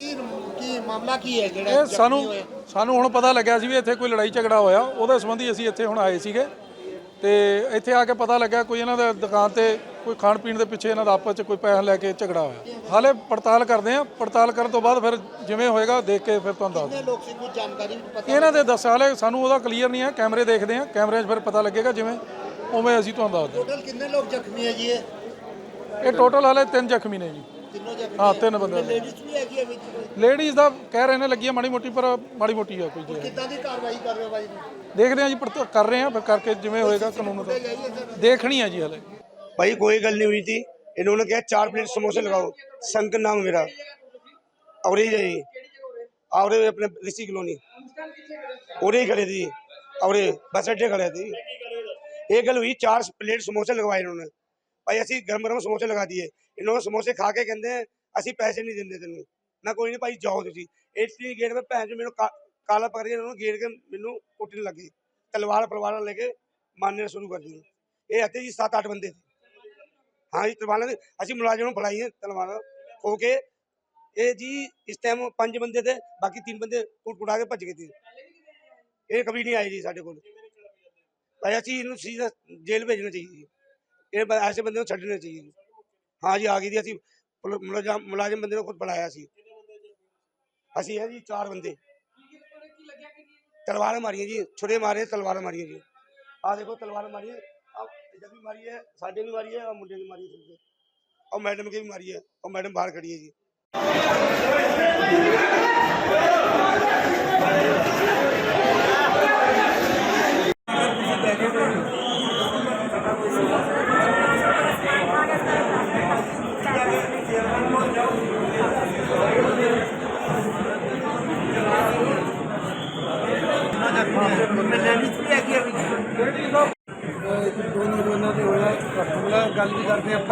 ਕੀ ਕੀ ਮਾਮਲਾ ਕੀ ਹੈ ਜਿਹੜਾ ਇਹ ਸਾਨੂੰ? ਸਾਨੂੰ ਹੁਣ ਪਤਾ ਲੱਗਿਆ ਸੀ ਵੀ ਇੱਥੇ ਕੋਈ ਲੜਾਈ ਝਗੜਾ ਹੋਇਆ। ਉਹਦੇ ਸੰਬੰਧੀ ਅਸੀਂ ਇੱਥੇ ਹੁਣ ਆਏ ਸੀਗੇ। ਤੇ ਇੱਥੇ ਆ ਕੇ ਪਤਾ ਲੱਗਾ ਕੋਈ ਇਹਨਾਂ ਦੇ ਦੁਕਾਨ ਤੇ ਕੋਈ ਖਾਣ ਪੀਣ ਦੇ ਪਿੱਛੇ ਇਹਨਾਂ ਦਾ ਆਪਸ 'ਚ ਕੋਈ ਪੈਸਾ ਲੈ ਕੇ ਝਗੜਾ ਹੋਇਆ। ਹਾਲੇ ਪੜਤਾਲ ਕਰਦੇ ਆ ਪੜਤਾਲ ਕਰਨ ਤੋਂ ਬਾਅਦ ਫਿਰ ਜਿਵੇਂ ਹੋਏਗਾ ਦੇਖ ਕੇ ਫਿਰ ਤੁਹਾਨੂੰ ਦੱਸ ਕਿੰਨੇ ਲੋਕ ਸੀ? ਕੋਈ ਜਾਣਕਾਰੀ ਵੀ ਪਤਾ ਇਹਨਾਂ ਦੇ ਦੱਸ ਹਾਲੇ ਸਾਨੂੰ ਉਹਦਾ ਕਲੀਅਰ ਨਹੀਂ ਹੈ। ਕੈਮਰੇ ਦੇਖਦੇ ਆ ਕੈਮਰੇ 'ਚ ਫਿਰ ਪਤਾ ਲੱਗੇਗਾ ਜਿਵੇਂ ਉਵੇਂ ਅਸੀਂ ਤੁਹਾਨੂੰ ਦੱਸ ਟੋਟਲ ਕਿੰਨੇ ਲੋਕ ਜ਼ਖਮੀ ਹੈ ਜੀ ਇਹ? ਦਿੰਦੇ ਇਹ ਟੋਟਲ ਹਾਲੇ ਤਿੰਨ ਜ਼ਖਮੀ ਨੇ ਜੀ। ਤਿੰਨੋਂ ਜ਼ਖਮੀ ਹਾਂ ਤਿੰਨ ਬੰਦੇ ਨੇ। ਲੇਡੀਜ਼ ਵੀ ਹੈਗੀ ਹੈ ਵਿੱਚ ਕੋਈ ਲੇਡੀਜ਼ ਦਾ ਕਹਿ ਰਹੇ ਨੇ ਲੱਗੀ ਹੈ ਮਾੜੀ ਮੋਟੀ ਪਰ ਮਾੜੀ ਮੋਟੀ ਹੈ ਕੋਈ ਜੀ ਕਿੱਦਾਂ ਦੀ ਕਾਰਵਾਈ ਕਰ ਰਹੇ ਹੋ ਬਾਈ ਨੂੰ ਦੇਖਦੇ ਆ ਜੀ ਪੜਤਾਲ ਕਰ ਰਹੇ ਆ ਫਿਰ ਕਰਕੇ ਜਿਵੇਂ ਹੋਏਗਾ ਕਾਨੂੰਨ ਦਾ ਜਾਈਏ ਸਰ ਦੇਖਣੀ ਹੈ ਜੀ ਹਲੇ भाई कोई गल नहीं हुई थी इन्होंने कहा चार प्लेट समोसे लगाओ शंकर नाम मेरा और ही यही और ये अपने ऋषि कॉलोनी और ही खड़े थी और ये बस अड्डे खड़े थी एक गल हुई चार प्लेट समोसे लगवाए इन्होंने भाई ਅਸੀਂ ਗਰਮ ਗਰਮ ਸਮੋਸੇ ਲਗਾ ਦਈਏ ਇਹਨਾਂ ਨੂੰ ਸਮੋਸੇ ਖਾ ਕੇ ਕਹਿੰਦੇ ਅਸੀਂ ਪੈਸੇ ਨਹੀਂ ਦਿੰਦੇ ਤੈਨੂੰ ਮੈਂ ਕੋਈ ਨਹੀਂ ਭਾਈ, ਜਾਓ ਤੁਸੀਂ। ਇਟਲੀ ਗੇਟ 'ਤੇ ਭੈਣ ਚ ਮੈਨੂੰ ਕਾਲਾ ਪਕੜ ਕੇ ਇਹਨਾਂ ਨੂੰ ਗੇਟ ਕੇ ਮੈਨੂੰ ਕੁੱਟਣ ਲੱਗੇ। ਤਲਵਾਰ ਪਲਵਾਰਾਂ ਲੈ ਕੇ ਮਾਰਨੇ ਸ਼ੁਰੂ ਕਰ ਦਿੱਤੀ। ਇਹ ਹੱਥੇ ਜੀ 7-8 ਬੰਦੇ थे ਹਾਂ ਜੀ, ਤਲਵਾਰਾਂ ਦੇ, ਅਸੀਂ ਮੁਲਾਜ਼ਮ ਨੂੰ ਫੜਾਈਆਂ ਤਲਵਾਰਾਂ ਖੋ ਕੇ। ਇਹ ਜੀ ਇਸ ਟਾਈਮ ਪੰਜ ਬੰਦੇ ਤੇ, ਬਾਕੀ ਤਿੰਨ ਬੰਦੇ ਕੁੱਟ ਕੁਟਾ ਕੇ ਭੱਜ ਗਏ ਸੀ। ਇਹ ਕभी ਨਹੀਂ ਆਏ ਜੀ ਸਾਡੇ ਕੋਲ। ਭਾਈ, ਅਸੀਂ ਇਹਨੂੰ ਸੀਧਾ ਜੇਲ੍ਹ ਭੇਜਣਾ ਚਾਹੀਏ ਜੀ। ਇਹ ਐਸੇ ਬੰਦੇ ਨੂੰ ਛੱਡਣਾ ਚਾਹੀਏ ਜੀ। ਹਾਂ ਜੀ, ਆ ਗਈ ਜੀ, ਅਸੀਂ ਮੁਲਾਜ਼ਮ ਮੁਲਾਜ਼ਮ ਬੰਦੇ ਨੂੰ ਖੁਦ ਬੁਲਾਇਆ ਸੀ। ਅਸੀਂ ਹੈ ਜੀ ਚਾਰ ਬੰਦੇ। ਤਲਵਾਰਾਂ ਮਾਰੀਆਂ ਜੀ, ਛੁਰੇ ਮਾਰੇ, ਤਲਵਾਰਾਂ ਮਾਰੀਆਂ ਜੀ। ਆ ਦੇਖੋ, ਤਲਵਾਰਾਂ ਮਾਰੀਆਂ ਜਦ ਵੀ ਮਾਰੀ ਹੈ, ਸਾਡੇ ਵੀ ਮਾਰੀ ਹੈ ਆ ਮੁੰਡੇ ਵੀ ਮਾਰੀ ਹੈ ਔਰ ਮੈਡਮ ਕੇ ਵੀ ਮਾਰੀ ਹੈ ਔਰ ਮੈਡਮ ਬਾਹਰ ਖੜੀ ਹੈ ਜੀ। ਵੀ ਗੱਲ ਵੀ ਕਰਦੇ ਆਪਾਂ।